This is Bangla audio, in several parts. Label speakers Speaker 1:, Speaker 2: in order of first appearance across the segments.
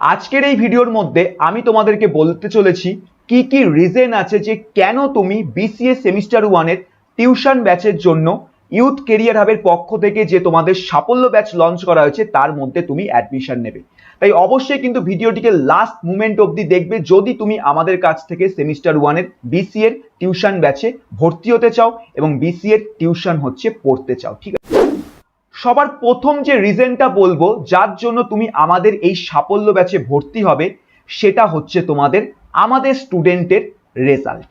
Speaker 1: আজকের এই ভিডিওর মধ্যে আমি তোমাদেরকে বলতে চলেছি কি কি রিজেন আছে যে কেন তুমি বিসিএ সেমিস্টার ওয়ানের টিউশন ব্যাচের জন্য ইউথ কেরিয়ার হাবের পক্ষ থেকে যে তোমাদের সাফল্য ব্যাচ লঞ্চ করা হয়েছে, তার মধ্যে তুমি অ্যাডমিশন নেবে। তাই অবশ্যই কিন্তু ভিডিওটিকে লাস্ট মুমেন্ট অবধি দেখবে। যদি তুমি আমাদের কাছ থেকে সেমিস্টার ওয়ানের বিসিএ এর টিউশন ব্যাচে ভর্তি হতে চাও এবং বিসিএ এর টিউশন হচ্ছে পড়তে চাও, ঠিক আছে? সবার প্রথম যে রিজনটা বলব, যার জন্য তুমি আমাদের এই সাফল্য ব্যাচে ভর্তি হবে, সেটা হচ্ছে তোমাদের আমাদের স্টুডেন্টের রেজাল্ট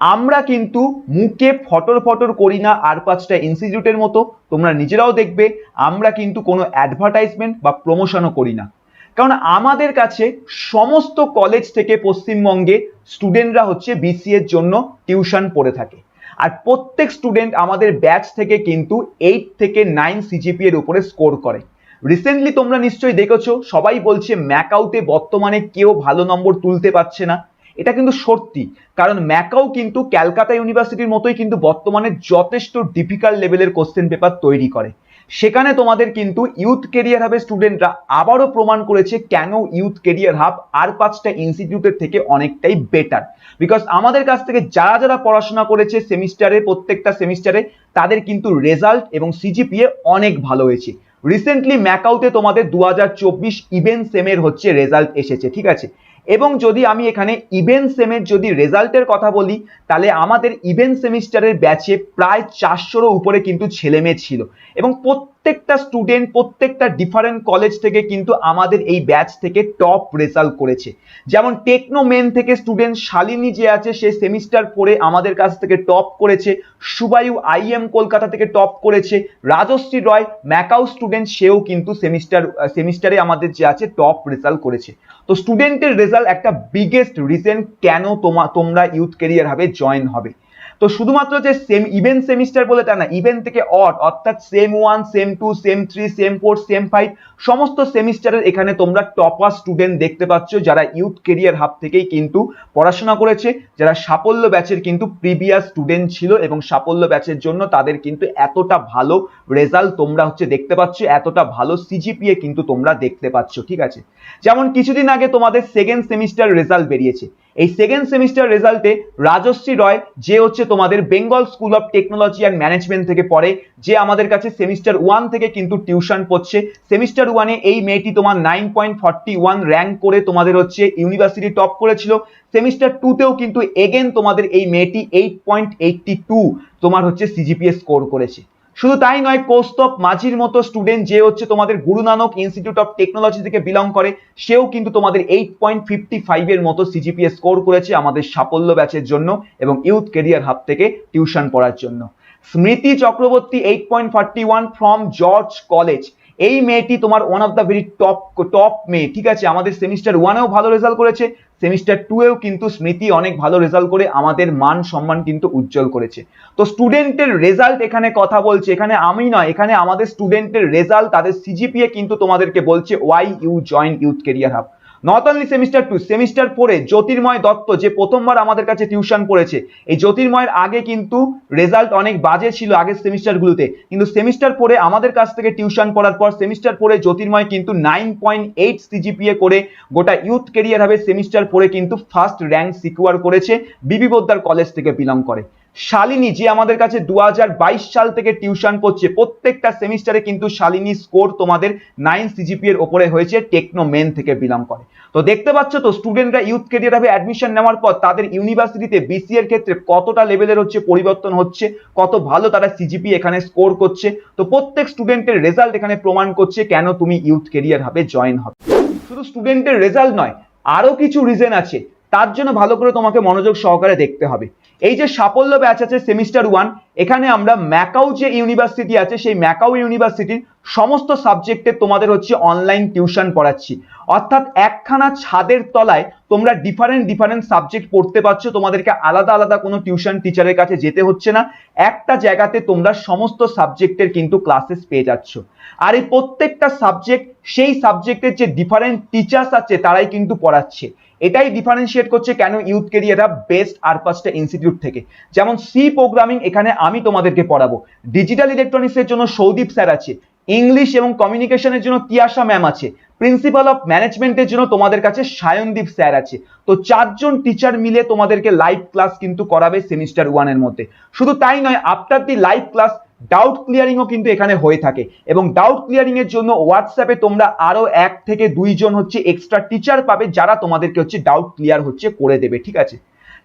Speaker 1: আমরা কিন্তু মুখে ফটর ফটর করি না আর পাঁচটা ইনস্টিটিউটের মতো, তোমরা নিজেরাও দেখবে, আমরা কিন্তু কোনো অ্যাডভার্টাইজমেন্ট বা প্রমোশনও করি না। কারণ আমাদের কাছে সমস্ত কলেজ থেকে পশ্চিমবঙ্গে স্টুডেন্টরা হচ্ছে বিসিএ এর জন্য টিউশন পড়ে থাকে। আর প্রত্যেক স্টুডেন্ট আমাদের ব্যাচ থেকে কিন্তু এইট থেকে নাইন সিজিপি এর উপরে স্কোর করে। রিসেন্টলি তোমরা নিশ্চয়ই দেখেছ, সবাই বলছে ম্যাকাউতে বর্তমানে কেউ ভালো নম্বর তুলতে পারছে না। এটা কিন্তু সত্যি, কারণ ম্যাকাও কিন্তু ক্যালকাতা ইউনিভার্সিটির মতোই কিন্তু বর্তমানে যথেষ্ট ডিফিকাল্ট লেভেলের কোশ্চেন পেপার তৈরি করে। সেখানে তোমাদের কিন্তু ইউথ কেরিয়ার হাবের স্টুডেন্টরা আবারও প্রমাণ করেছে কেন ইউথ কেরিয়ার হাব আর পাঁচটা ইনস্টিটিউটের থেকে অনেকটাই বেটার বিকজ আমাদের কাছ থেকে যারা যারা পড়াশোনা করেছে সেমিস্টারে প্রত্যেকটা সেমিস্টারে তাদের কিন্তু রেজাল্ট এবং সিজিপিএ অনেক ভালো হয়েছে। রিসেন্টলি ম্যাকাউতে তোমাদের দু হাজার চব্বিশ ইভেন্ট সেমের হচ্ছে রেজাল্ট এসেছে, ঠিক আছে? এবং যদি আমি এখানে ইভেন সেমের যদি রেজাল্টের কথা বলি, তাহলে আমাদের ইভেন্ট সেমিস্টারের ব্যাচে প্রায় চারশোরও উপরে কিন্তু ছেলেমেয়ে ছিল। এবং প্রত্যেকটা স্টুডেন্ট প্রত্যেকটা ডিফারেন্ট কলেজ থেকে কিন্তু আমাদের এই ব্যাচ থেকে টপ রেজাল্ট করেছে। যেমন টেকনো মেন থেকে স্টুডেন্ট শালিনী যে আছে, সে সেমিস্টার পড়ে আমাদের কাছ থেকে টপ করেছে। সুবায়ু আইএম কলকাতা থেকে টপ করেছে। রাজশ্রী রয় ম্যাকাউ স্টুডেন্ট সেও কিন্তু সেমিস্টার সেমিস্টারে আমাদের যে আছে টপ রেজাল্ট করেছে। তো স্টুডেন্টের রেজাল্ট একটা বিগেস্ট রিজন কেন তোমা, তোমরা ইউথ কেরিয়ার হবে জয়েন হবে। তো শুধুমাত্র যে সেম ইভেন্ট সেমিস্টার বলে তা না ইভেন্ট থেকে অট অর্থাৎ sem one sem two sem three sem four sem five সমস্ত সেমিস্টারের এখানে তোমরা টপার স্টুডেন্ট দেখতে পাচ্ছ যারা ইউথ কেরিয়ার হাব থেকেই কিন্তু পড়াশোনা করেছে, যারা সাফল্য ব্যাচের কিন্তু প্রিভিয়াস স্টুডেন্ট ছিল এবং সাফল্য ব্যাচের জন্য তাদের কিন্তু এতটা ভালো রেজাল্ট তোমরা হচ্ছে দেখতে পাচ্ছ, এতটা ভালো সিজিপিএ কিন্তু তোমরা দেখতে পাচ্ছ, ঠিক আছে? যেমন কিছুদিন আগে তোমাদের সেকেন্ড সেমিস্টার রেজাল্ট বেরিয়েছে। এই সেকেন্ড সেমিস্টার রেজাল্টে রাজশ্রী রয়, যে হচ্ছে তোমাদের Bengal School of Technology and Management থেকে পড়ে, যে আমাদের কাছে সেমিস্টার ওয়ান থেকে কিন্তু টিউশন পড়ছে। সেমিস্টার ওয়ানে এই মেয়েটি তোমার nine point forty one rank করে তোমাদের হচ্ছে ইউনিভার্সিটি টপ করেছিল। সেমিস্টার টুতেও কিন্তু এগেন তোমাদের এই মেয়েটি এইট পয়েন্ট এইটটি টু তোমার হচ্ছে সিজিপিএ স্কোর করেছে। শুধু তাই নয় কৌস্তব মাঝির মতো স্টুডেন্ট যে হচ্ছে তোমাদের Guru Nanak Institute of Technology থেকে বিলং করে, সেও কিন্তু তোমাদের এইট পয়েন্ট ফিফটি ফাইভের মতো সিজিপিএ স্কোর করেছে আমাদের সাফল্য ব্যাচের জন্য এবং ইউথ কেরিয়ার হাব থেকে টিউশন পড়ার জন্য। Smriti Chakraborty eight point forty one from George College এই মেয়েটি তোমার one of the very top top মেয়ে, ঠিক আছে? আমাদের সেমিস্টার ওয়ানেও ভালো রেজাল্ট করেছে। সেমিস্টার টুয়েও কিন্তু স্মৃতি অনেক ভালো রেজাল্ট করে আমাদের মান সম্মান কিন্তু উজ্জ্বল করেছে। তো স্টুডেন্টের রেজাল্ট এখানে কথা বলছে, এখানে আমি নয়, এখানে আমাদের স্টুডেন্টের রেজাল্ট তাদের সিজিপিএ কিন্তু তোমাদেরকে বলছে why you join Youth Career Hub not only semester two semester ফোরে জ্যোতির্ময় দত্ত যে প্রথমবার আমাদের কাছে টিউশন পড়েছে এই জ্যোতির্ময়ের আগে কিন্তু রেজাল্ট অনেক বাজে ছিল আগের সেমিস্টারগুলোতে কিন্তু সেমিস্টার পরে আমাদের কাছ থেকে টিউশন পড়ার পর সেমিস্টার পরে জ্যোতির্ময় কিন্তু নাইন পয়েন্ট এইট সিজিপিএ করে গোটা ইউথ কেরিয়ার হবে সেমিস্টার পরে কিন্তু ফার্স্ট র্যাঙ্ক সিকিউর করেছে বিবি বোদ্দার কলেজ থেকে বিলং করে। শালিনী যে আমাদের কাছে দু হাজার বাইশ সাল থেকে টিউশন করছে, প্রত্যেকটা সেমিস্টারে কিন্তু শালিনী স্কোর তোমাদের নাইন সিজিপি এর ওপরে হয়েছে, টেকনো মেন থেকে বিলং করে। তো দেখতে পাচ্ছ তো স্টুডেন্টরা ইউথ কেরিয়ার হবে অ্যাডমিশন নেওয়ার পর তাদের ইউনিভার্সিটিতে বিসি এর ক্ষেত্রে কতটা লেভেলের হচ্ছে পরিবর্তন হচ্ছে, কত ভালো তারা সিজিপি এখানে স্কোর করছে। তো প্রত্যেক স্টুডেন্টের রেজাল্ট এখানে প্রমাণ করছে কেন তুমি ইউথ কেরিয়ার হবে জয়েন হবে। শুধু স্টুডেন্টের রেজাল্ট নয় আরও কিছু রিজন আছে, তার জন্য ভালো করে তোমাকে মনোযোগ সহকারে দেখতে হবে। এই যে সাফল্য ব্যাচ আছে সেমিস্টার ওয়ান, এখানে আমরা ম্যাকাউ যে ইউনিভার্সিটি আছে, সেই ম্যাকাউ ইউনিভার্সিটির সমস্ত সাবজেক্টে তোমাদের হচ্ছে অনলাইন টিউশন পড়াচ্ছি। অর্থাৎ একখানা ছাদের তলায় তোমরা ডিফারেন্ট ডিফারেন্ট সাবজেক্ট পড়তে পারছ, তোমাদেরকে আলাদা আলাদা কোনো টিউশন টিচারের কাছে যেতে হচ্ছে না। একটা জায়গাতে তোমরা সমস্ত সাবজেক্টের কিন্তু ক্লাসেস পেয়ে যাচ্ছ। আর এই প্রত্যেকটা সাবজেক্ট সেই সাবজেক্টের যে ডিফারেন্ট টিচার্স আছে, তারাই কিন্তু পড়াচ্ছে। এটাই ডিফারেন্সিয়েট করছে কেন ইউথ কেরিয়াররা বেস্ট আর পাঁচটা ইনস্টিটিউট থেকে। যেমন সি প্রোগ্রামিং এখানে আমি তোমাদেরকে পড়াবো। ডিজিটাল ইলেকট্রনিক্সের জন্য সৌদীপ স্যার আছে। ইংলিশ এবং কমিউনিকেশনের জন্য তিয়াশা ম্যাম আছে। প্রিন্সিপাল অফ ম্যানেজমেন্টের জন্য তোমাদের কাছে সায়নদীপ স্যার আছে। তো চারজন টিচার মিলে তোমাদেরকে লাইভ ক্লাস কিন্তু করাবে সেমিস্টার ওয়ানের মধ্যে। শুধু তাই নয় after the live class doubt ক্লিয়ারিংও কিন্তু এখানে হয়ে থাকে। এবং ডাউট ক্লিয়ারিং এর জন্য হোয়াটসঅ্যাপে তোমরা আরও এক থেকে দুইজন হচ্ছে এক্সট্রা টিচার পাবে, যারা তোমাদেরকে হচ্ছে ডাউট ক্লিয়ার হচ্ছে করে দেবে, ঠিক আছে?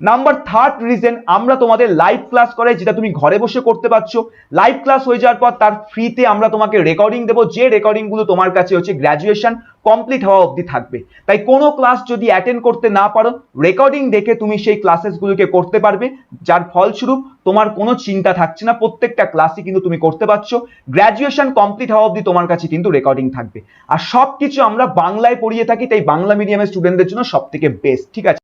Speaker 1: নাম্বার থার্ড রিজন আমরা তোমাদের লাইভ ক্লাস করাই যেটা তুমি ঘরে বসে করতে পারছ। লাইভ ক্লাস হয়ে যাওয়ার পর তার ফ্রিতে আমরা তোমাকে রেকর্ডিং দেবো। যে রেকর্ডিংগুলো তোমার কাছে হচ্ছে গ্র্যাজুয়েশন কমপ্লিট হওয়া অবধি থাকবে। তাই কোনো ক্লাস যদি অ্যাটেন্ড করতে না পারো রেকর্ডিং দেখে তুমি সেই ক্লাসেসগুলোকে করতে পারবে। যার ফলস্বরূপ তোমার কোনো চিন্তা থাকছে না, প্রত্যেকটা ক্লাসই কিন্তু তুমি করতে পারছ। গ্র্যাজুয়েশন কমপ্লিট হওয়া অবধি তোমার কাছে কিন্তু রেকর্ডিং থাকবে। আর সব কিছু আমরা বাংলায় পড়িয়ে থাকি, তাই বাংলা মিডিয়ামের স্টুডেন্টদের জন্য সব থেকে বেস্ট ঠিক আছে?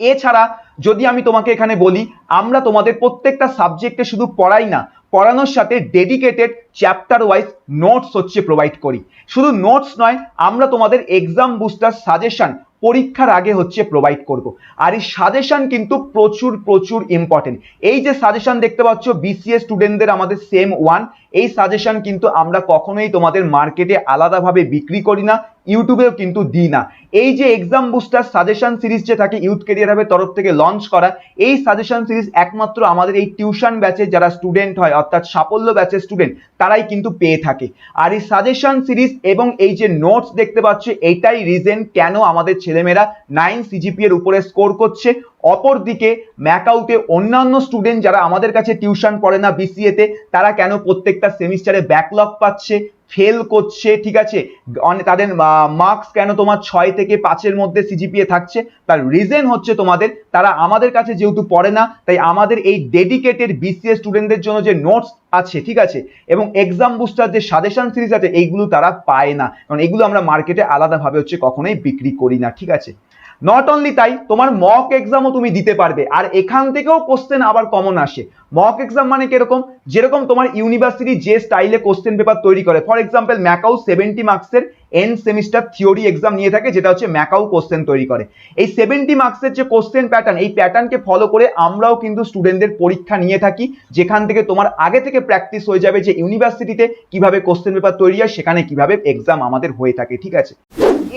Speaker 1: এছাড়া যদি আমি তোমাকে এখানে বলি, আমরা তোমাদের প্রত্যেকটা সাবজেক্টে শুধু পড়াই না, পড়ানোর সাথে ডেডিকেটেড চ্যাপ্টার ওয়াইজ নোটস হচ্ছে প্রোভাইড করি। শুধু নোটস নয়, আমরা তোমাদের এক্সাম বুস্টার সাজেশন পরীক্ষার আগে হচ্ছে প্রোভাইড করব। আর এই সাজেশন কিন্তু প্রচুর প্রচুর ইম্পর্টেন্ট এই যে সাজেশন দেখতে পাচ্ছ বিসিএস স্টুডেন্টদের আমাদের সেম ওয়ান এই সাজেশন কিন্তু আমরা কখনোই তোমাদের মার্কেটে আলাদাভাবে বিক্রি করি না ইউটিউবেও কিন্তু দিই না। এই যে এক্সাম বুস্টার সাজেশন সিরিজ যে থাকে ইউথ কেরিয়ার হাবের তরফ থেকে লঞ্চ করা, এই সাজেশন সিরিজ একমাত্র আমাদের এই টিউশন ব্যাচে যারা স্টুডেন্ট হয়, অর্থাৎ সাফল্য ব্যাচের স্টুডেন্ট তারাই কিন্তু পেয়ে থাকে। আর এই সাজেশন সিরিজ এবং এই যে নোটস দেখতে পাচ্ছ, এটাই রিজন কেন আমাদের ছেলেমেয়েরা নাইন সিজিপি এর উপরে স্কোর করছে। অপরদিকে ম্যাকাউতে অন্যান্য স্টুডেন্ট যারা আমাদের কাছে টিউশন পড়ে না বিসিএ তে, তারা কেন প্রত্যেকটা সেমিস্টারে ব্যাকলগ পাচ্ছে ফেল করছে, ঠিক আছে? তাদের মার্কস কেন তোমার ছয় থেকে পাঁচের মধ্যে সিজিপিএ থাকছে? তার রিজন হচ্ছে তোমাদের, তারা আমাদের কাছে যেহেতু পড়ে না, তাই আমাদের এই ডেডিকেটেড বিসিএ স্টুডেন্টদের জন্য যে নোটস আছে, ঠিক আছে? এবং এক্সাম বুস্টার যে সাজেশন সিরিজ আছে, এইগুলো তারা পায় না। কারণ এগুলো আমরা মার্কেটে আলাদাভাবে হচ্ছে কখনোই বিক্রি করি না, ঠিক আছে? নট অনলি তাই, তোমার মক এক্সামও তুমি দিতে পারবে। আর এখান থেকেও কোশ্চেন আবার কমন আসে। মক এক্সাম মানে কীরকম? যেরকম তোমার ইউনিভার্সিটি যে স্টাইলে কোশ্চেন পেপার তৈরি করে। ফর এক্সাম্পল ম্যাকাউ সেভেন্টি মার্কসের এন সেমিস্টার থিওরি এক্সাম নিয়ে থাকে, যেটা হচ্ছে ম্যাকাউ কোশ্চেন তৈরি করে। এই সেভেন্টি মার্কসের যে কোশ্চেন প্যাটার্ন এই প্যাটার্নকে ফলো করে আমরাও কিন্তু স্টুডেন্টদের পরীক্ষা নিয়ে থাকি, যেখান থেকে তোমার আগে থেকে প্র্যাকটিস হয়ে যাবে যে ইউনিভার্সিটিতে কীভাবে কোশ্চেন পেপার তৈরি হয়, সেখানে কীভাবে এক্সাম আমাদের হয়ে থাকে, ঠিক আছে?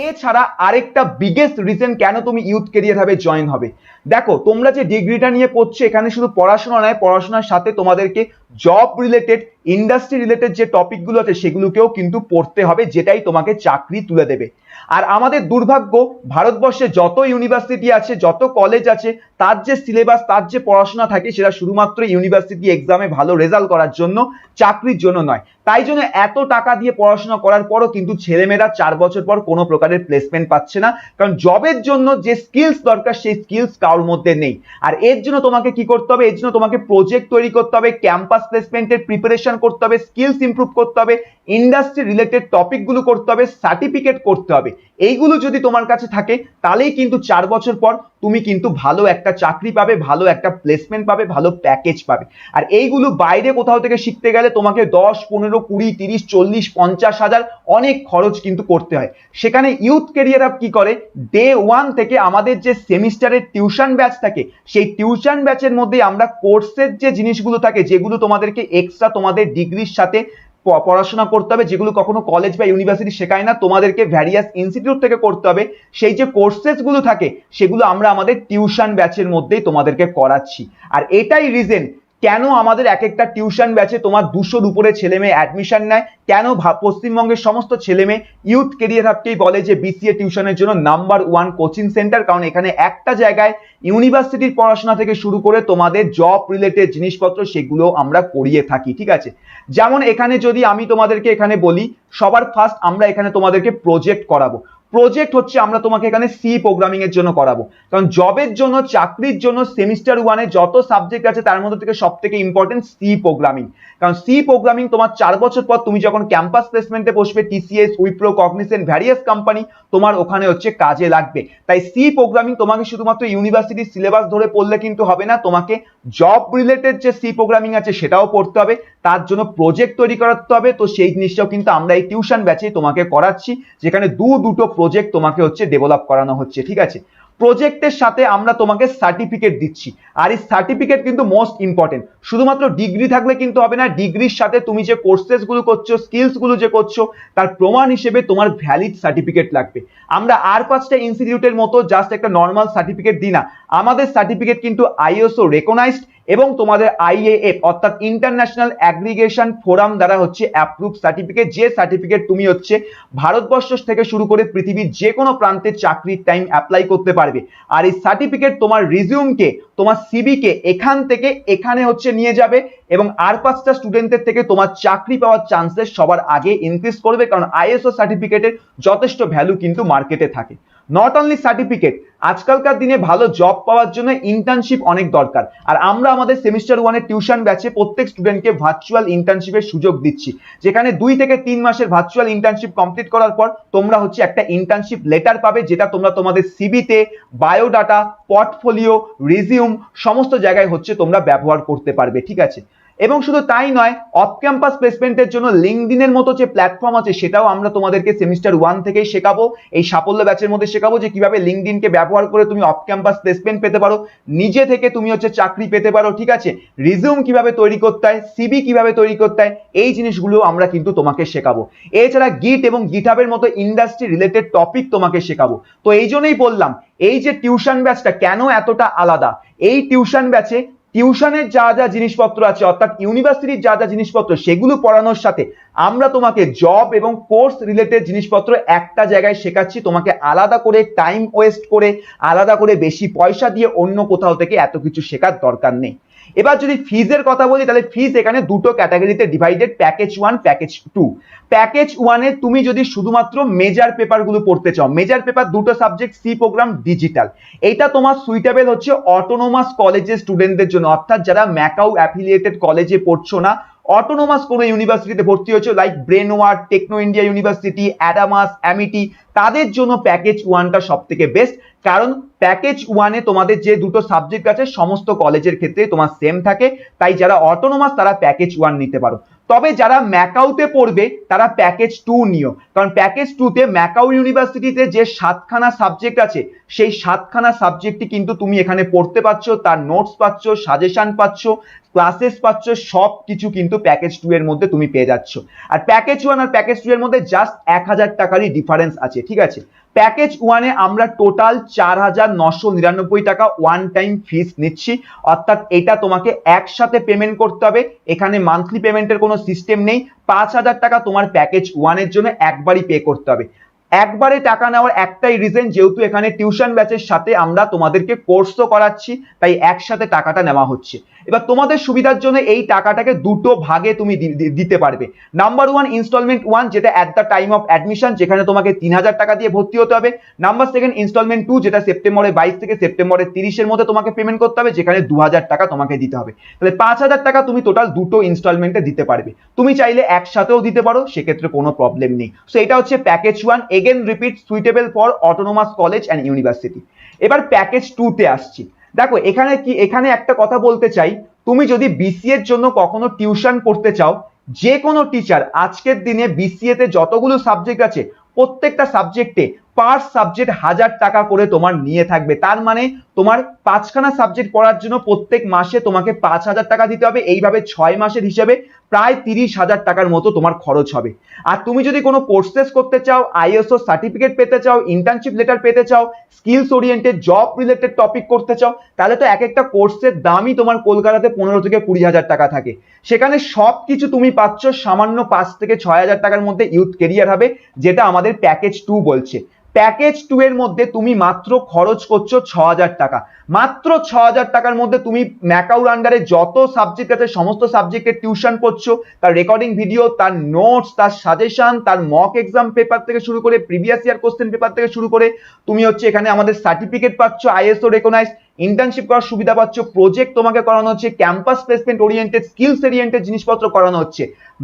Speaker 1: এছাড়া আরেকটা বিগেস্ট রিজন কেন তুমি ইউথ কেরিয়ার হবে জয়েন হবে। দেখো, তোমরা যে ডিগ্রিটা নিয়ে পড়ছো, এখানে শুধু পড়াশোনা নয়, পড়াশোনার সাথে তোমাদেরকে জব রিলেটেড ইন্ডাস্ট্রি রিলেটেড যে টপিকগুলো আছে সেগুলোকেও কিন্তু পড়তে হবে, যেটাই তোমাকে চাকরি তুলে দেবে। আর আমাদের দুর্ভাগ্য, ভারতবর্ষে যত ইউনিভার্সিটি আছে, যত কলেজ আছে তার যে সিলেবাস তার যে পড়াশোনা থাকে, সেটা শুধুমাত্র ইউনিভার্সিটি এক্সামে ভালো রেজাল্ট করার জন্য, চাকরির জন্য নয়। তাই জন্য এত টাকা দিয়ে পড়াশোনা করার পরও কিন্তু ছেলেমেয়েরা চার বছর পর কোনো প্রকারের প্লেসমেন্ট পাচ্ছে না। কারণ জবের জন্য যে স্কিলস দরকার, সেই স্কিলস কারোর মধ্যে নেই। আর এর জন্য তোমাকে কি করতে হবে? এর জন্য তোমাকে প্রজেক্ট তৈরি করতে হবে ক্যাম্পাস প্লেসমেন্টের প্রিপারেশন করতে হবে স্কিলস ইমপ্রুভ করতে হবে ইন্ডাস্ট্রি রিলেটেড টপিকগুলো করতে হবে সার্টিফিকেট করতে হবে। এইগুলো যদি তোমার কাছে থাকে, তাহলেই কিন্তু চার বছর পর তুমি কিন্তু ভালো একটা চাকরি পাবে, ভালো একটা প্লেসমেন্ট পাবে, ভালো প্যাকেজ পাবে। আর এইগুলো বাইরে কোথাও থেকে শিখতে গেলে তোমাকে দশ, পনেরো, কুড়ি, তিরিশ, চল্লিশ, পঞ্চাশ হাজার অনেক খরচ কিন্তু করতে হয়। সেখানে ইউথ কেরিয়ার আপ কি করে? ডে ওয়ান থেকে আমাদের যে সেমিস্টারের টিউশন ব্যাচ থাকে, সেই টিউশন ব্যাচের মধ্যে আমরা কোর্সের যে জিনিসগুলো থাকে, যেগুলো তোমাদেরকে এক্সট্রা তোমাদের ডিগ্রির সাথে পড়াশোনা করতে হবে, যেগুলো কখনো কলেজ বা ইউনিভার্সিটি শেখায় না, তোমাদেরকে ভ্যারিয়াস ইনস্টিটিউট থেকে করতে হবে। সেই যে কোর্সেসগুলো থাকে, সেগুলো আমরা আমাদের টিউশন ব্যাচের মধ্যেই তোমাদেরকে করাচ্ছি। আর এটাই রিজেন্ট কেন আমাদের এক একটা টিউশন ব্যাচে তোমার দুশোর উপরে ছেলে মেয়ে অ্যাডমিশন নেয় কেন পশ্চিমবঙ্গের সমস্ত ছেলে মেয়ে ইউথ কেরিয়ার হাবকেই বলে যে বিসিএ টিউশনের জন্য নাম্বার ওয়ান কোচিং সেন্টার কারণ এখানে একটা জায়গায় ইউনিভার্সিটির পড়াশোনা থেকে শুরু করে তোমাদের জব রিলেটেড জিনিসপত্র সেগুলো আমরা করিয়ে থাকি, ঠিক আছে? যেমন এখানে যদি আমি তোমাদেরকে এখানে বলি, সবার ফার্স্ট আমরা এখানে তোমাদেরকে প্রজেক্ট করাবো। প্রজেক্ট হচ্ছে আমরা তোমাকে এখানে সি প্রোগ্রামিং এর জন্য করাবো। কারণ জবের জন্য, চাকরির জন্য সেমিস্টার ওয়ানে যত সাবজেক্ট আছে, তার মধ্যে থেকে সব থেকে ইম্পর্টেন্ট সি প্রোগ্রামিং কারণ সি প্রোগ্রামিং তোমার চার বছর পর তুমি যখন ক্যাম্পাস প্লেসমেন্টে বসবে TCS Wipro Cognizant various company তোমার ওখানে হচ্ছে কাজে লাগবে। তাই সি প্রোগ্রামিং তোমাকে শুধুমাত্র ইউনিভার্সিটির সিলেবাস ধরে পড়লে কিন্তু হবে না, তোমাকে জব রিলেটেড যে সি প্রোগ্রামিং আছে সেটাও পড়তে হবে। তার জন্য প্রজেক্ট তৈরি করাতে হবে। তো সেই জিনিসটাও কিন্তু আমরা এই টিউশন ব্যাচে তোমাকে করাচ্ছি, যেখানে দু দুটো প্রজেক্ট তোমাকে হচ্ছে ডেভেলপ করানো হচ্ছে, ঠিক আছে? প্রজেক্টের সাথে আমরা তোমাকে সার্টিফিকেট দিচ্ছি। আর এই সার্টিফিকেট কিন্তু মোস্ট ইম্পর্টেন্ট শুধুমাত্র ডিগ্রি থাকলে কিন্তু হবে না ডিগ্রির সাথে তুমি যে কোর্সেসগুলো করছ স্কিলসগুলো যে করছ, তার প্রমাণ হিসেবে তোমার ভ্যালিড সার্টিফিকেট লাগবে। আমরা আর পাঁচটা ইনস্টিটিউটের মতো জাস্ট একটা নর্মাল সার্টিফিকেট দিই না। আমাদের সার্টিফিকেট কিন্তু আইএসও রেকগনাইজড এবং তোমাদের আইএএফ অর্থাৎ ইন্টারন্যাশনাল অ্যাগ্রিগেশন ফোরাম দ্বারা হচ্ছে অ্যাপ্রুভ সার্টিফিকেট যে সার্টিফিকেট তুমি হচ্ছে ভারতবর্ষ থেকে শুরু করে পৃথিবীর যে কোনো প্রান্তে চাকরির টাইম অ্যাপ্লাই করতে পারবে। আর এই সার্টিফিকেট তোমার রিজিউমকে তোমার সিবিকে এখান থেকে এখানে হচ্ছে নিয়ে যাবে এবং আর পাঁচটা স্টুডেন্টের থেকে তোমার চাকরি পাওয়ার চান্সেস সবার আগে ইনক্রিজ করবে কারণ আইএসও সার্টিফিকেটের যথেষ্ট ভ্যালু কিন্তু মার্কেটে থাকে। নট অনলি সার্টিফিকেট আজকালকার দিনে ভালো জব পাওয়ার জন্য ইন্টার্নশিপ অনেক দরকার। আর আমরা আমাদের সেমিস্টার ওয়ানের টিউশন ব্যাচে প্রত্যেক স্টুডেন্টকে ভার্চুয়াল ইন্টার্নশিপের সুযোগ দিচ্ছি। যেখানে দুই থেকে তিন মাসের ভার্চুয়াল ইন্টার্নশিপ কমপ্লিট করার পর তোমরা হচ্ছে একটা ইন্টার্নশিপ লেটার পাবে, যেটা তোমরা তোমাদের সিবিতে বায়োডাটা পোর্টফোলিও রিজিউম সমস্ত জায়গায় হচ্ছে তোমরা ব্যবহার করতে পারবে, ঠিক আছে? এবং শুধু তাই নয় অফ ক্যাম্পাস প্লেসমেন্টের জন্য লিঙ্কডিনের মতো যে প্ল্যাটফর্ম আছে, সেটাও আমরা তোমাদেরকে সেমিস্টার ওয়ান থেকেই শেখাবো। এই সাফল্য ব্যাচের মধ্যে শেখাবো যে কীভাবে লিঙ্কডিনকে ব্যবহার করে তুমি অফ ক্যাম্পাস প্লেসমেন্ট পেতে পারো। নিজে থেকে তুমি হচ্ছে চাকরি পেতে পারো, ঠিক আছে? রিজিউম কীভাবে তৈরি করতে হয় সিবি কীভাবে তৈরি করতে হয়, এই জিনিসগুলো আমরা কিন্তু তোমাকে শেখাবো। এছাড়া গিট এবং গিটহাবের মতো ইন্ডাস্ট্রি রিলেটেড টপিক তোমাকে শেখাবো। তো এই জন্যই বললাম, এই যে টিউশন ব্যাচটা কেন এতটা আলাদা? এই টিউশন ব্যাচে টিউশনের যা যা জিনিসপত্র আছে, অর্থাৎ ইউনিভার্সিটির যা যা জিনিসপত্র, সেগুলো পড়ানোর সাথে আমরা তোমাকে জব এবং কোর্স রিলেটেড জিনিসপত্র একটা জায়গায় শেখাচ্ছি। তোমাকে আলাদা করে টাইম ওয়েস্ট করে, আলাদা করে বেশি পয়সা দিয়ে অন্য কোথাও থেকে এত কিছু শেখার দরকার নেই। এবার যদি ফিজের কথা বলি, তাহলে ফিজ এখানে দুটো ক্যাটাগরিতে divided package one package two package ওয়ানে তুমি যদি শুধুমাত্র মেজার পেপারগুলো পড়তে চাও মেজার পেপার দুটো সাবজেক্ট সি প্রোগ্রাম ডিজিটাল এটা তোমার সুইটেবল হচ্ছে অটোনোমাস কলেজের স্টুডেন্টদের জন্য, অর্থাৎ যারা ম্যাকাউ অ্যাফিলিয়েটেড কলেজে পড়ছো না অটোনোমাস কোনো ইউনিভার্সিটিতে ভর্তি হয়েছে like Brainware Techno India University Adamas Amity তাদের জন্য প্যাকেজ ওয়ানটা সব থেকে বেস্ট কারণ প্যাকেজ ওয়ানে তোমাদের যে দুটো সাবজেক্ট আছে, সমস্ত কলেজের ক্ষেত্রে তোমার সেম থাকে, তাই যারা অটোনোমাস তারা প্যাকেজ ওয়ান নিতে পারো। তবে যারা ম্যাকাউতে পড়বে, তারা প্যাকেজ টু নিও। কারণ প্যাকেজ টুতে ম্যাকাউ ইউনিভার্সিটিতে যে সাতখানা সাবজেক্ট আছে, সেই সাতখানা সাবজেক্টই কিন্তু তুমি এখানে পড়তে পারছ, তার নোটস পাচ্ছ সাজেশন পাচ্ছ ক্লাসেস পাচ্ছ, সব কিছু কিন্তু প্যাকেজ টু এর মধ্যে তুমি পেয়ে যাচ্ছ। আর প্যাকেজ ওয়ান আর প্যাকেজ টু এর মধ্যে জাস্ট এক হাজার টাকারই ডিফারেন্স আছে, ঠিক আছে? প্যাকেজ ওয়ানে আমরা টোটাল চার হাজার নশো নিরানব্বই টাকা ওয়ান টাইম ফিস নিচ্ছি। অর্থাৎ এটা তোমাকে একসাথে পেমেন্ট করতে হবে। এখানে মান্থলি পেমেন্টের কোনো সিস্টেম নেই। পাঁচ হাজার টাকা তোমার প্যাকেজ ওয়ানের জন্য একবারই পে করতে হবে। একবারে টাকা নেওয়ার একটাই রিজন যেহেতু এখানে টিউশন ব্যাচের সাথে আমরা তোমাদেরকে কোর্সও করাচ্ছি, তাই একসাথে টাকাটা নেওয়া হচ্ছে। এবার তোমাদের সুবিধার জন্য এই টাকাটাকে দুটো ভাগে তুমি দিতে পারবে। নাম্বার ওয়ান ইনস্টলমেন্ট ওয়ান যেটা at the time of admission যেখানে তোমাকে তিন হাজার টাকা দিয়ে ভর্তি হতে হবে। নাম্বার সেকেন্ড ইনস্টলমেন্ট টু যেটা সেপ্টেম্বরের বাইশ থেকে সেপ্টেম্বরের তিরিশের মধ্যে তোমাকে পেমেন্ট করতে হবে, যেখানে দু হাজার টাকা তোমাকে দিতে হবে। তাহলে পাঁচ হাজার টাকা তুমি টোটাল দুটো ইনস্টলমেন্টে দিতে পারবে। তুমি চাইলে একসাথেও দিতে পারো, সেক্ষেত্রে কোনো প্রবলেম নেই। সো এটা হচ্ছে package one again repeat suitable for autonomous college and university এবার প্যাকেজ টুতে আসছি। দেখো, এখানে কি, এখানে একটা কথা বলতে চাই। তুমি যদি বিসিএ এর জন্য কখনো টিউশন করতে চাও যে কোনো টিচার আজকের দিনে বিসিএ তে যতগুলো সাবজেক্ট আছে, প্রত্যেকটা সাবজেক্টে পার সাবজেক্ট হাজার টাকা করে তোমার নিয়ে থাকবে। তার মানে তোমার পাঁচখানা সাবজেক্ট পড়ার জন্য প্রত্যেক মাসে তোমাকে পাঁচ হাজার টাকা দিতে হবে। এইভাবে ছয় মাসের হিসেবে প্রায় তিরিশ হাজার টাকার মতো তোমার খরচ হবে। আর তুমি যদি কোনো কোর্সেস করতে চাও আইএসও সার্টিফিকেট পেতে চাও ইন্টার্নশিপ লেটার পেতে চাও skills oriented job related topic করতে চাও, তাহলে তো এক একটা কোর্সের দামই তোমার কলকাতাতে পনেরো থেকে কুড়ি হাজার টাকা থাকে। সেখানে সব কিছু তুমি পাচ্ছ সামান্য পাঁচ থেকে ছয় হাজার টাকার মধ্যে ইউথ কেরিয়ার হবে, যেটা আমাদের প্যাকেজ টু বলছে। প্যাকেজ টু এর মধ্যে তুমি মাত্র খরচ করছ ছ হাজার টাকা। মাত্র ছ হাজার টাকার মধ্যে তুমি ম্যাকাউর আন্ডারে যত সাবজেক্ট আছে, সমস্ত সাবজেক্টের টিউশন করছ, তার রেকর্ডিং ভিডিও তার নোটস তার সাজেশন তার মক এক্সাম পেপার থেকে শুরু করে প্রিভিয়াস ইয়ার কোশ্চেন পেপার থেকে শুরু করে, তুমি হচ্ছে এখানে আমাদের সার্টিফিকেট পাচ্ছ আইএসও রেকগনাইজ ইন্টার্নশিপ করার সুবিধা পাচ্ছ প্রজেক্ট তোমাকে করানো হচ্ছে campus placement oriented skills oriented জিনিসপত্র করানো হচ্ছে।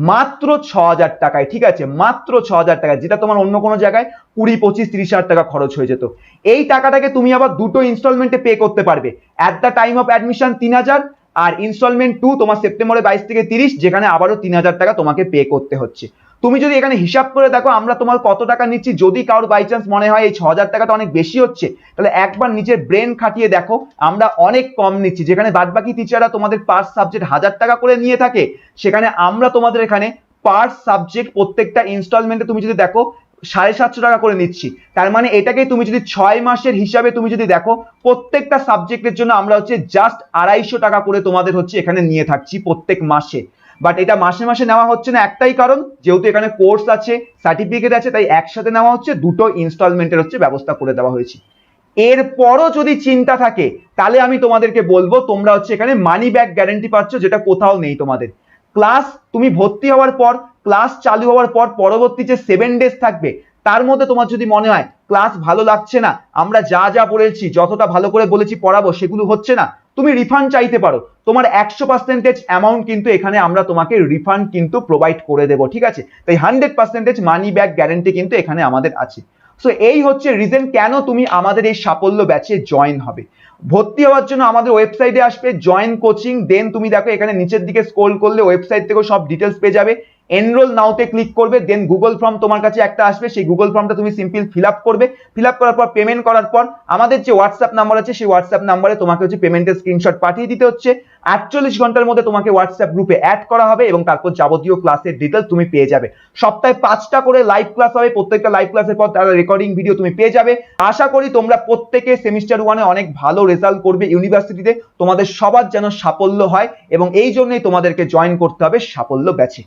Speaker 1: মাত্র ছ হাজার টাকায়, ঠিক আছে? মাত্র ছ হাজার টাকায়, যেটা তোমার অন্য কোনো জায়গায় কুড়ি, পঁচিশ, তিরিশ হাজার টাকা খরচ হয়ে যেত। এই টাকাটাকে তুমি আবার দুটো ইনস্টলমেন্টে পে করতে পারবে। At the time of admission তিন হাজার, আর ইনস্টলমেন্ট টু তোমার সেপ্টেম্বরে বাইশ থেকে তিরিশ, যেখানে আবারও তিন হাজার টাকা তোমাকে পে করতে হচ্ছে। তুমি যদি এখানে হিসাব করে দেখো, আমরা তোমার কত টাকা নিচ্ছি, যদি কারোর বাই চান্স মনে হয় এই ছ হাজার টাকাটা অনেক বেশি হচ্ছে, তাহলে একবার নিজের ব্রেন খাটিয়ে দেখো, আমরা অনেক কম নিচ্ছি। যেখানে বাদবাকি টিচাররা তোমাদের পার সাবজেক্ট হাজার টাকা করে নিয়ে থাকে, সেখানে আমরা তোমাদের এখানে পার সাবজেক্ট প্রত্যেকটা ইনস্টলমেন্টে তুমি যদি দেখো, সাড়ে সাতশো টাকা করে নিচ্ছি। তার মানে এটাকে তুমি যদি ছয় মাসের হিসাবে তুমি যদি দেখো, প্রত্যেকটা সাবজেক্টের জন্য আমরা হচ্ছে জাস্ট আড়াইশো টাকা করে তোমাদের হচ্ছে এখানে নিয়ে থাকছি প্রত্যেক মাসে। বাট এটা মাসে মাসে নেওয়া হচ্ছে না একটাই কারণ, যেহেতু এখানে কোর্স আছে সার্টিফিকেট আছে, তাই একসাথে নেওয়া হচ্ছে, দুটো ইনস্টলমেন্টের হচ্ছে ব্যবস্থা করে দেওয়া হয়েছে। এরপরও যদি চিন্তা থাকে, তাহলে আমি তোমাদেরকে বলব, তোমরা হচ্ছে এখানে মানি ব্যাক গ্যারেন্টি পাচ্ছ, যেটা কোথাও নেই তোমাদের। ক্লাস তুমি ভর্তি হওয়ার পর ক্লাস চালু হওয়ার পর, পরবর্তী যে সেভেন ডেজ থাকবে তার মধ্যে তোমার যদি মনে হয় ক্লাস ভালো লাগছে না, আমরা যা যা বলেছি, যতটা ভালো করে বলেছি পড়াবো, সেগুলো হচ্ছে না, তুমি রিফান্ড চাইতে পারো। তোমার একশো পার্সেন্টেজ অ্যামাউন্ট কিন্তু এখানে আমরা তোমাকে রিফান্ড কিন্তু প্রোভাইড করে দেবো, ঠিক আছে? তাই hundred percentage money back guarantee কিন্তু এখানে আমাদের আছে। সো এই হচ্ছে রিজন কেন তুমি আমাদের এই সাফল্য ব্যাচে জয়েন হবে। ভর্তি হওয়ার জন্য আমাদের ওয়েবসাইটে আসবে জয়েন কোচিং দেন তুমি দেখো এখানে নিচের দিকে স্ক্রোল করলে ওয়েবসাইট থেকেও সব ডিটেলস পেয়ে যাবে। এনরোল নাওতে ক্লিক করবে দেন গুগল ফর্ম তোমার কাছে একটা আসবে, সেই গুগল ফর্মটা তুমি সিম্পল ফিল করবে ফিল করার পর পেমেন্ট করার পর আমাদের যে হোয়াটসঅ্যাপ নাম্বার আছে, সেই হোয়াটসঅ্যাপ নাম্বারে তোমাকে হচ্ছে পেমেন্টের স্ক্রিনশট পাঠিয়ে দিতে হচ্ছে। আটচল্লিশ ঘণ্টার মধ্যে তোমাকে হোয়াটসঅ্যাপ গ্রুপে অ্যাড করা হবে এবং তারপর যাবতীয় ক্লাসের ডিটেলস তুমি পেয়ে যাবে। সপ্তাহে পাঁচটা করে লাইভ ক্লাস হবে, প্রত্যেকটা লাইভ ক্লাসের পর তার রেকর্ডিং ভিডিও তুমি পেয়ে যাবে। আশা করি তোমরা প্রত্যেকে সেমিস্টার ওয়ানে অনেক ভালো রেজাল্ট করবে ইউনিভার্সিটিতে তোমাদের সবার যেন সাফল্য হয় এবং এই জন্যই তোমাদেরকে জয়েন করতে হবে সাফল্য ব্যাচে